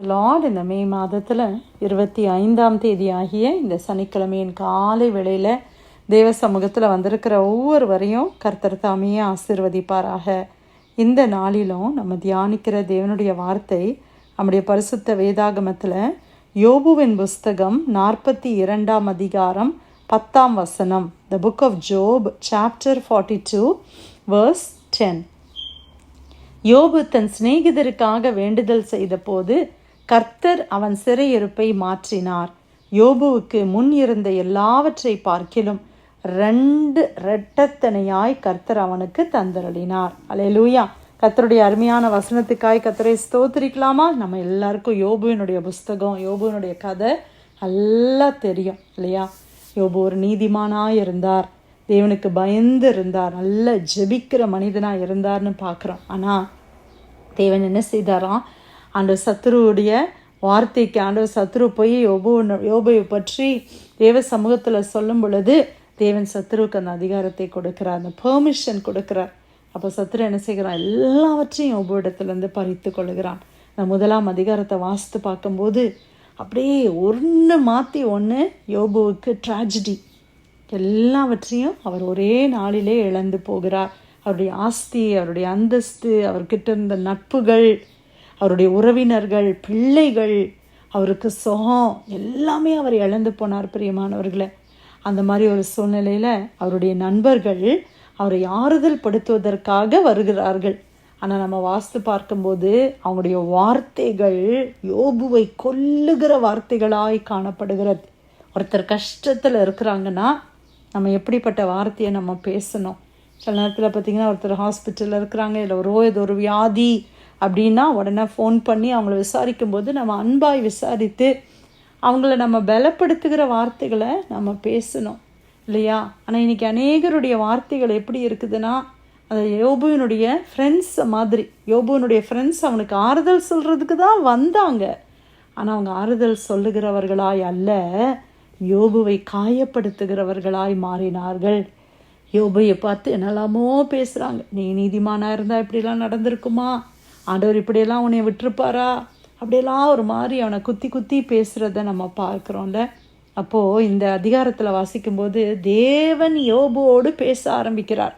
Lord இந்த மே மாதத்தில் இருபத்தி ஐந்தாம் தேதி ஆகிய இந்த சனிக்கிழமையின் காலை வேளையில் தேவ சமூகத்தில் வந்திருக்கிற ஒவ்வொருவரையும் கர்த்தர் தாமையே ஆசிர்வதிப்பாராக. இந்த நாளிலும் நம்ம தியானிக்கிற தேவனுடைய வார்த்தை நம்முடைய பரிசுத்த வேதாகமத்தில் யோபுவின் புஸ்தகம் நாற்பத்தி இரண்டாம் அதிகாரம் பத்தாம் வசனம் the book of Job chapter forty two verse ten யோபு தன் சிநேகிதருக்காக வேண்டுதல் செய்தபோது கர்த்தர் அவன் சிறையிருப்பை மாற்றினார். யோபுவுக்கு முன் இருந்த எல்லாவற்றை பார்க்கிலும் ரெண்டு ரெட்டத்தனையாய் கர்த்தர் அவனுக்கு தந்தரளினார். அலையலூயா கர்த்தருடைய அருமையான வசனத்துக்காய் கர்த்தரை ஸ்தோத்திரிக்கலாமா? நம்ம எல்லாருக்கும் யோபுவினுடைய புஸ்தகம் யோபுவினுடைய கதை நல்லா தெரியும் இல்லையா? யோபு ஒரு நீதிமானாக இருந்தார். தேவனுக்கு பயந்து இருந்தார். நல்ல ஜெபிக்கிற மனிதனாக இருந்தார்னு பார்க்குறோம். ஆனால் தேவன் என்ன செய்தாராம்? அந்த சத்ருவுடைய வார்த்தைக்கு ஆண்டவர் சத்ரு போய் யோபு யோபையை பற்றி தேவ சமூகத்தில் சொல்லும் பொழுது தேவன் சத்ருவுக்கு அந்த அதிகாரத்தை கொடுக்கிறார் அந்த பெர்மிஷன் கொடுக்கிறார். அப்போ சத்ரு என்ன செய்கிறான்? எல்லாவற்றையும் யோபு இடத்துலேருந்து பறித்து கொள்கிறான் அந்த முதலாம் அதிகாரத்தை வாசித்து பார்க்கும்போது அப்படியே ஒன்று மாற்றி ஒன்று யோபுவுக்கு ட்ராஜடி எல்லாவற்றையும் அவர் ஒரே நாளிலே இழந்து போகிறார். அவருடைய ஆஸ்தி அவருடைய அந்தஸ்து அவர்கிட்ட இருந்த நட்புகள் அவருடைய உறவினர்கள் பிள்ளைகள் அவருக்கு சுகம் எல்லாமே அவர் இழந்து போனார் பிரியமானவர்களை. அந்த மாதிரி ஒரு சூழ்நிலையில் அவருடைய நண்பர்கள் அவரை ஆறுதல் படுத்துவதற்காக வருகிறார்கள். ஆனால் நம்ம வாஸ்து பார்க்கும்போது அவங்களுடைய வார்த்தைகள் யோபுவை கொல்லுகிற வார்த்தைகளாய் காணப்படுகிறது. ஒருத்தர் கஷ்டத்தில் இருக்கிறாங்கன்னா நம்ம எப்படிப்பட்ட வார்த்தையை நம்ம பேசணும்? சில நேரத்தில் பார்த்திங்கன்னா ஒருத்தர் ஹாஸ்பிட்டலில் இருக்கிறாங்க இல்லை ஒரு ஏதோ ஒரு வியாதி அப்படின்னா உடனே ஃபோன் பண்ணி அவங்கள விசாரிக்கும் போது நம்ம அன்பாய் விசாரித்து அவங்கள நம்ம பலப்படுத்துகிற வார்த்தைகளை நம்ம பேசணும். இல்லையா? ஆனால் இன்றைக்கி அநேகருடைய வார்த்தைகள் எப்படி இருக்குதுன்னா அந்த யோபுவினுடைய ஃப்ரெண்ட்ஸ் மாதிரி. யோபுவினுடைய ஃப்ரெண்ட்ஸ் அவனுக்கு ஆறுதல் சொல்கிறதுக்கு தான் வந்தாங்க. ஆனால் அவங்க ஆறுதல் சொல்லுகிறவர்களாய் அல்ல யோபுவை காயப்படுத்துகிறவர்களாய் மாறினார்கள். யோபையை பார்த்து என்னெல்லாமோ பேசுகிறாங்க நீ நீதிமானாக இருந்தால் இப்படிலாம் நடந்திருக்குமா? ஆண்டவர் இப்படியெல்லாம் உன்னை விட்டுருப்பாரா? அப்படியெல்லாம் ஒரு மாதிரி அவனை குத்தி குத்தி பேசுகிறத நம்ம பார்க்குறோம்ல. அப்போது இந்த அதிகாரத்தில் வாசிக்கும்போது தேவன் யோபுவோடு பேச ஆரம்பிக்கிறார்.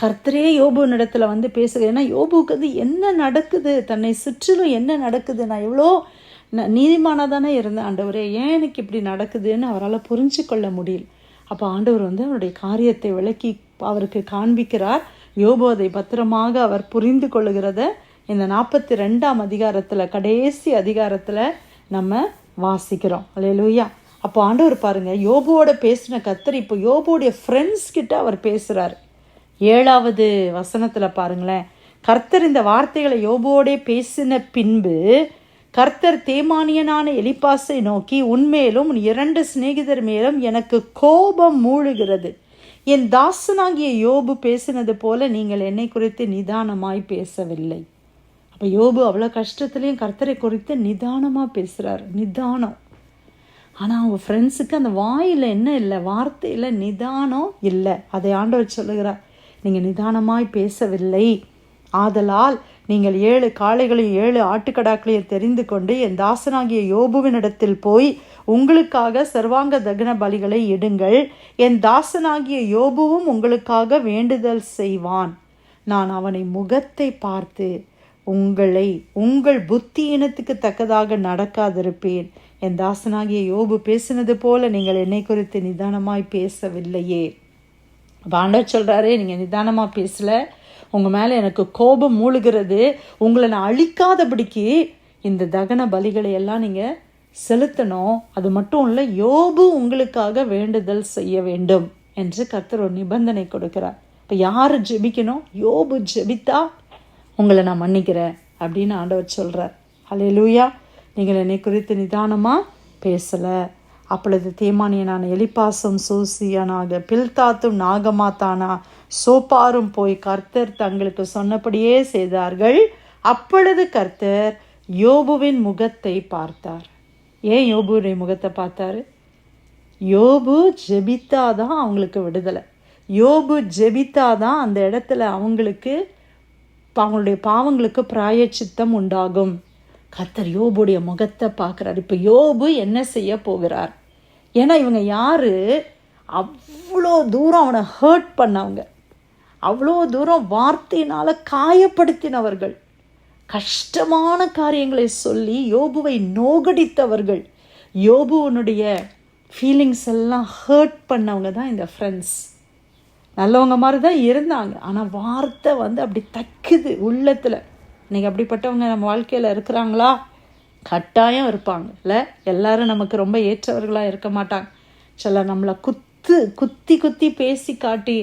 கர்த்தரே யோபுவினிடத்தில் வந்து பேசுகிற ஏன்னா யோபுவுக்கு வந்து என்ன நடக்குது? தன்னை சுற்றிலும் என்ன நடக்குது? நான் எவ்வளோ நீதிமானாக தானே இருந்தேன் ஆண்டவரே. ஏன் எனக்கு இப்படி நடக்குதுன்னு அவரால் புரிஞ்சு கொள்ள முடியல. அப்போ ஆண்டவர் வந்து அவருடைய காரியத்தை விளக்கி அவருக்கு காண்பிக்கிறார். யோபு பத்திரமாக அவர் புரிந்து கொள்ளுகிறத இந்த நாற்பத்தி ரெண்டாம் அதிகாரத்தில் கடைசி அதிகாரத்தில் நம்ம வாசிக்கிறோம். அலையலூயா அப்போ ஆண்டவர் பாருங்க யோபுவோட பேசின கத்தர் இப்போ யோபுவோடைய ஃப்ரெண்ட்ஸ் கிட்ட அவர் பேசுகிறார் ஏழாவது வசனத்தில் பாருங்களேன். கர்த்தர் இந்த வார்த்தைகளை யோபுவோடே பேசின பின்பு கர்த்தர் தேமானியனான எலிப்பாசை நோக்கி உன்மேலும் உன் இரண்டு சிநேகிதர் மேலும் எனக்கு கோபம் மூழுகிறது. என் தாசனாகிய யோபு பேசினது போல நீங்கள் என்னை குறித்து நிதானமாய் பேசவில்லை. அப்போ யோபு அவ்வளோ கஷ்டத்துலேயும் கர்த்தரை குறித்து நிதானமாக பேசுகிறார் நிதானம். ஆனால் அவங்க ஃப்ரெண்ட்ஸுக்கு அந்த வாயில் என்ன இல்லை வார்த்தையில் நிதானம் இல்லை. அதை ஆண்டவர் சொல்லுகிறார். நீங்கள் நிதானமாய் பேசவில்லை. ஆதலால் நீங்கள் ஏழு காளைகளையும் ஏழு ஆட்டுக்கடாக்களையும் தெரிந்து கொண்டு என் தாசனாகிய யோபுவினிடத்தில் போய் உங்களுக்காக சர்வாங்க தகன பலிகளை இடுங்கள் என் தாசனாகிய யோபுவும் உங்களுக்காக வேண்டுதல் செய்வான். நான் அவனை முகத்தை பார்த்து உங்களை உங்கள் புத்தி இனத்துக்கு தக்கதாக நடக்காதிருப்பேன் என் தாசனாகிய யோபு பேசினது போல நீங்கள் என்னை குறித்து நிதானமாய் பேசவில்லையே. பாண்டர் சொல்கிறாரே நீங்கள் நிதானமாக பேசலை. உங்கள் மேலே எனக்கு கோபம் மூழ்கிறது உங்களை நான் அழிக்காதபடிக்கு இந்த தகன பலிகளை எல்லாம் நீங்கள் செலுத்தணும். அது மட்டும் இல்லை யோபு உங்களுக்காக வேண்டுதல் செய்ய வேண்டும் என்று கர்த்தர் ஒரு நிபந்தனை கொடுக்கிறார். இப்போ யார் ஜெபிக்கணும்? யோபு ஜெபித்தா உங்களை நான் மன்னிக்கிறேன் அப்படின்னு ஆண்டவர் சொல்கிறார் ஹலே லூயா நீங்கள் என்னை குறித்து நிதானமாக பேசலை. அப்பொழுது தேமானியனான எலிப்பாசம் சூசியனாக பில்தாத்தும் நாகமாத்தானா சோப்பாரும் போய் கர்த்தர் தங்களுக்கு சொன்னபடியே செய்தார்கள். அப்பொழுது கர்த்தர் யோபுவின் முகத்தை பார்த்தார். ஏன் யோபுடைய முகத்தை பார்த்தாரு? யோபு ஜெபித்தாதான் அவங்களுக்கு விடுதலை. யோபு ஜெபித்தாதான் அந்த இடத்துல அவங்களுக்கு அவங்களுடைய பாவங்களுக்கு பிராயச்சித்தம் உண்டாகும். கர்த்தர் யோபுடைய முகத்தை பார்க்குறார். இப்போ யோபு என்ன செய்ய போகிறார்? ஏன்னா இவங்க யார்? அவ்வளோ தூரம் அவனை ஹர்ட் பண்ணவங்க. அவ்வளோ தூரம் வார்த்தையினால் காயப்படுத்தினவர்கள். கஷ்டமான காரியங்களை சொல்லி யோபுவை நோகடித்தவர்கள். யோபுவனுடைய ஃபீலிங்ஸ் எல்லாம் ஹர்ட் பண்ணவங்க தான் இந்த ஃப்ரெண்ட்ஸ் நல்லவங்க மாதிரி தான் இருந்தாங்க. ஆனால் வார்த்தை வந்து அப்படி தக்குது உள்ளத்தில். இன்றைக்கி அப்படிப்பட்டவங்க நம்ம வாழ்க்கையில் இருக்கிறாங்களா? கட்டாயம் இருப்பாங்க. இல்லை? எல்லாரும் நமக்கு ரொம்ப ஏற்றவர்களாக இருக்க மாட்டாங்க. சில நம்மளை குத்து குத்தி குத்தி பேசி காட்டி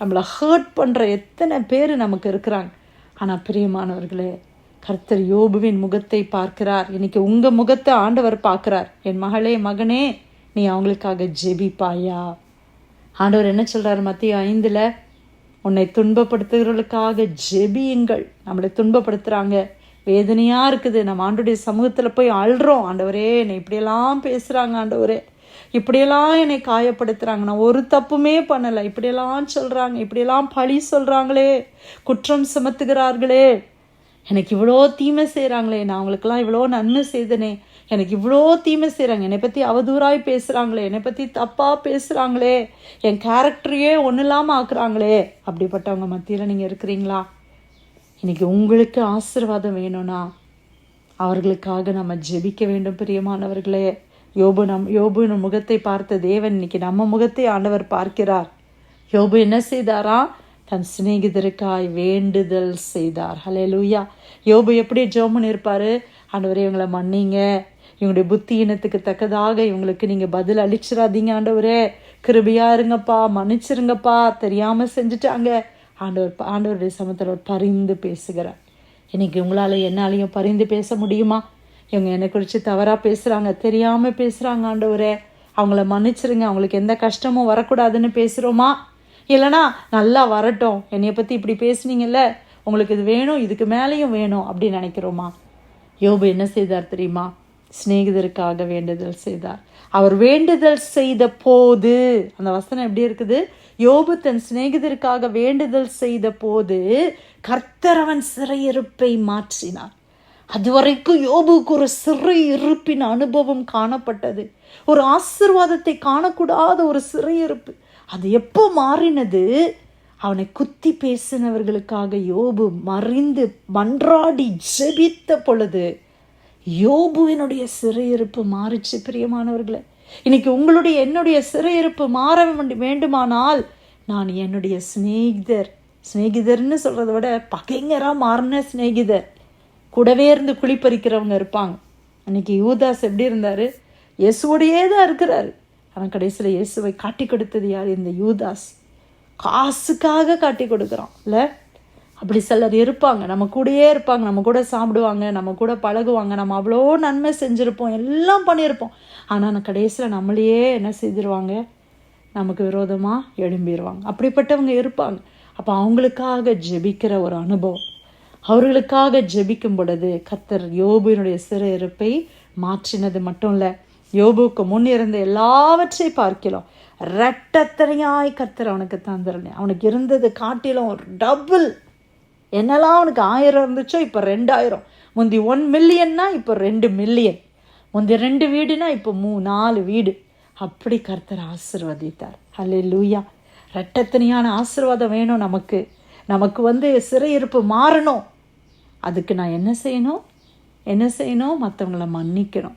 நம்மளை ஹர்ட் பண்ணுற எத்தனை பேர் நமக்கு இருக்கிறாங்க. ஆனால் பிரியமானவர்களே கர்த்தர் யோபுவின் முகத்தை பார்க்கிறார். இன்னைக்கு உங்கள் முகத்தை ஆண்டவர் பார்க்கிறார். என் மகளே மகனே நீ அவங்களுக்காக ஜெபிப்பாயா? ஆண்டவர் என்ன சொல்கிறார் மத்திய ஐந்தில்? உன்னை துன்பப்படுத்துகிறவர்களுக்காக ஜெபியுங்கள். நம்மளை துன்பப்படுத்துறாங்க. வேதனையாக இருக்குது. நம்ம ஆண்டுடைய சமூகத்தில் போய் அழுறோம் ஆண்டவரே என்னை இப்படியெல்லாம் பேசுகிறாங்க ஆண்டவரே. இப்படியெல்லாம் என்னை காயப்படுத்துகிறாங்க நான் ஒரு தப்புமே பண்ணலை. இப்படியெல்லாம் சொல்கிறாங்க இப்படியெல்லாம் பழி சொல்கிறாங்களே குற்றம் சுமத்துகிறார்களே. எனக்கு இவ்வளோ தீமை செய்கிறாங்களே நான் அவங்களுக்கெல்லாம் இவ்வளோ நன்மை செய்தனே. எனக்கு இவ்வளோ தீமை செய்கிறாங்க என்னை பற்றி அவதூறாய் பேசுகிறாங்களே என்னை பற்றி தப்பாக பேசுகிறாங்களே என் கேரக்டரையே ஒன்றும் இல்லாமல் ஆக்குறாங்களே. அப்படிப்பட்டவங்க மத்தியில் நீங்கள் இருக்கிறீங்களா? இன்றைக்கி உங்களுக்கு ஆசீர்வாதம் வேணும்னா அவர்களுக்காக நம்ம ஜெபிக்க வேண்டும் பிரியமானவர்களே. யோபு நம் யோபு முகத்தை பார்த்த தேவன் இன்னைக்கு நம்ம முகத்தை ஆண்டவர் பார்க்கிறார். யோபு என்ன செய்தாரா? தன் சிநேகிதருக்காய் வேண்டுதல் செய்தார். ஹலே லூயா யோபு எப்படி ஜோமன் இருப்பார் ஆண்டவரே இவங்களை மன்னிங்க. இவங்களுடைய புத்தி இனத்துக்கு தக்கதாக இவங்களுக்கு நீங்கள் பதில் அளிச்சிடாதீங்க ஆண்டவரே. கிருபியா இருங்கப்பா மன்னிச்சிருங்கப்பா. தெரியாமல் செஞ்சுட்டாங்க. ஆண்டவர் ஆண்டவருடைய சமத்தில் பரிந்து பேசுகிறார். இன்னைக்கு உங்களால் என்னாலையும் பரிந்து பேச முடியுமா? இவங்க என்னை குறித்து தவறாக பேசுகிறாங்க தெரியாமல் பேசுகிறாங்க ஆண்டவரே. அவங்கள மன்னிச்சிருங்க. அவங்களுக்கு எந்த கஷ்டமும் வரக்கூடாதுன்னு பேசுகிறோமா இல்லைனா நல்லா வரட்டும். என்னையை பற்றி இப்படி பேசுனீங்கல்ல உங்களுக்கு இது வேணும் இதுக்கு மேலேயும் வேணும் அப்படின்னு நினைக்கிறோமா? யோபு என்ன செய்தார் தெரியுமா? சிநேகிதருக்காக வேண்டுதல் செய்தார். அவர் வேண்டுதல் செய்த போது அந்த வசனம் எப்படி இருக்குது? யோபு தன் சிநேகிதருக்காக வேண்டுதல் செய்த போது கர்த்தரவன் சிறையிருப்பை மாற்றினார். அதுவரைக்கும் யோபுக்கு ஒரு சிறை இருப்பின் அனுபவம் காணப்பட்டது. ஒரு ஆசிர்வாதத்தை காணக்கூடாத ஒரு சிறையிருப்பு அது எப்போ மாறினது? அவனை குத்தி பேசினவர்களுக்காக யோபு மறிந்து மன்றாடி ஜெபித்த பொழுது யோபுவினுடைய சிறையிருப்பு மாறிச்சு பிரியமானவர்களே. இன்னைக்கு உங்களுடைய என்னுடைய சிறையிருப்பு மாற வேண்டுமானால் நான் என்னுடைய சிநேகிதர். சிநேகிதர்னு சொல்கிறத விட பகைங்கராக மாறின சிநேகிதர். கூடவே இருந்து குளிப்பறிக்கிறவங்க இருப்பாங்க. அன்னைக்கு யூதாஸ் எப்படி இருந்தார்? இயேசுவோடையே தான் இருக்கிறாரு. ஆனால் கடைசியில் இயேசுவை காட்டி கொடுத்தது யார்? இந்த யூதாஸ். காசுக்காக காட்டி கொடுக்குறான். இல்லை? அப்படி சிலர் இருப்பாங்க. நம்ம கூடயே இருப்பாங்க. நம்ம கூட சாப்பிடுவாங்க. நம்ம கூட பழகுவாங்க. நம்ம அவ்வளோ நன்மை செஞ்சுருப்போம். எல்லாம் பண்ணியிருப்போம். ஆனால் கடைசியில் நம்மளையே என்ன செய்திருவாங்க? நமக்கு விரோதமாக எழும்பிடுவாங்க அப்படிப்பட்டவங்க இருப்பாங்க. அப்போ அவங்களுக்காக ஜெபிக்கிற ஒரு அனுபவம். அவர்களுக்காக ஜெபிக்கும் பொழுது கத்தர் யோபுவினுடைய சிறையிருப்பை மாற்றினது மட்டும் இல்லை. யோபுக்கு முன் இருந்த எல்லாவற்றையும் பார்க்கலாம் ரெட்டத்தனையாய் கத்தர் அவனுக்கு தந்துருனேன் அவனுக்கு இருந்தது காட்டிலும் டபுள் என்னெல்லாம் அவனுக்கு ஆயிரம் இருந்துச்சோ இப்போ ரெண்டாயிரம். முந்தி ஒன் மில்லியன்னா இப்போ ரெண்டு மில்லியன் முந்தி ரெண்டு வீடுனா இப்போ மூ நாலு வீடு. அப்படி கர்த்தர் ஆசிர்வதித்தார். ஹலே லூயா ரெட்டத்தனியான ஆசிர்வாதம் வேணும் நமக்கு. நமக்கு வந்து சிறையிருப்பு மாறணும். அதுக்கு நான் என்ன செய்யணும்? என்ன செய்யணும்? மற்றவங்கள மன்னிக்கணும்.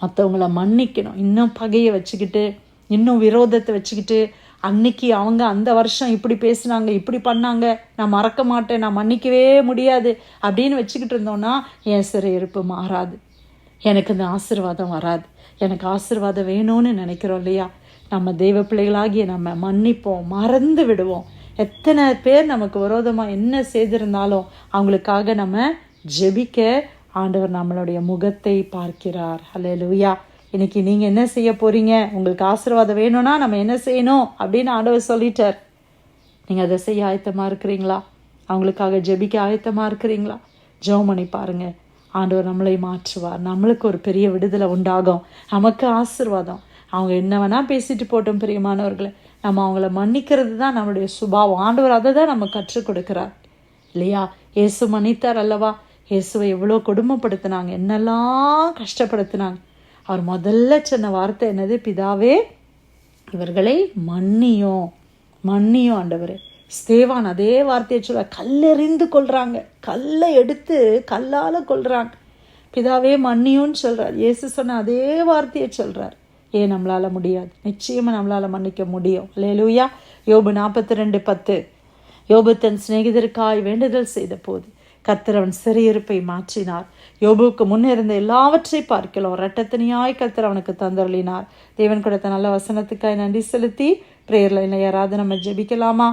மற்றவங்கள மன்னிக்கணும். இன்னும் பகையை வச்சுக்கிட்டு இன்னும் விரோதத்தை வச்சுக்கிட்டு அன்னைக்கு அவங்க அந்த வருஷம் இப்படி பேசுனாங்க இப்படி பண்ணாங்க நான் மறக்க மாட்டேன் நான் மன்னிக்கவே முடியாது அப்படின்னு வச்சுக்கிட்டு இருந்தோன்னா என் சிறையிருப்பு மாறாது. எனக்கு இந்த ஆசிர்வாதம் வராது. எனக்கு ஆசிர்வாதம் வேணும்னு நினைக்கிறோம் இல்லையா? நம்ம தெய்வ பிள்ளைகளாகிய நம்ம மன்னிப்போம் மறந்து விடுவோம். எத்தனை பேர் நமக்கு விரோதமாக என்ன செய்திருந்தாலும் அவங்களுக்காக நம்ம ஜெபிக்க ஆண்டவர் நம்மளுடைய முகத்தை பார்க்கிறார். ஹலே லூயா இன்னைக்கு நீங்கள் என்ன செய்ய போகிறீங்க உங்களுக்கு ஆசீர்வாதம் வேணும்னா நம்ம என்ன செய்யணும் அப்படின்னு ஆண்டவர் சொல்லிட்டார். நீங்கள் அதை செய்ய ஆயத்தமாக இருக்கிறீங்களா? அவங்களுக்காக ஜெபிக்க ஆயத்தமாக இருக்கிறீங்களா? ஜெபம் பண்ணி பாருங்கள் ஆண்டவர் நம்மளை மாற்றுவார். நம்மளுக்கு ஒரு பெரிய விடுதலை உண்டாகும். நமக்கு ஆசிர்வாதம். அவங்க என்ன வேணால் பேசிட்டு போட்டோம் பிரியமானவர்களை. நம்ம அவங்கள மன்னிக்கிறது தான் நம்மளுடைய சுபாவம். ஆண்டவர் அதை தான் நம்ம கற்றுக் கொடுக்குறார். இல்லையா? இயேசு மன்னித்தார் அல்லவா? இயேசுவை எவ்வளோ கொடுமைப்படுத்தினாங்க. என்னெல்லாம் கஷ்டப்படுத்தினாங்க. அவர் முதல்ல சொன்ன வார்த்தை என்னது? பிதாவே இவர்களை மன்னியும் மன்னியும் ஆண்டவர். ஸ்தேவான் அதே வார்த்தையை சொல்ல கல்லெறிந்து கொள்கிறாங்க கல்லை எடுத்து கல்லால் கொள்கிறாங்க பிதாவே மன்னியும்னு சொல்கிறார் இயேசு சொன்ன அதே வார்த்தையை சொல்கிறார் ஏன் நம்மளால முடியாது. நிச்சயமா நம்மளால மன்னிக்க முடியும். லேலூயா யோபு நாற்பத்தி ரெண்டு பத்து. யோபு தன் சிநேகிதருக்காய் வேண்டுதல் செய்த போது கத்திரவன் அவன் சிறையிருப்பை மாற்றினார். யோபுவுக்கு முன்னே இருந்த எல்லாவற்றை பார்க்கலாம். ரட்டத்தனியாய் கர்த்தர் அவனுக்கு தந்தருளினார். தேவன் கொடுத்த நல்ல வசனத்துக்காய் நன்றி செலுத்தி பிரேயர்ல யாராவது நம்ம ஜெபிக்கலாமா?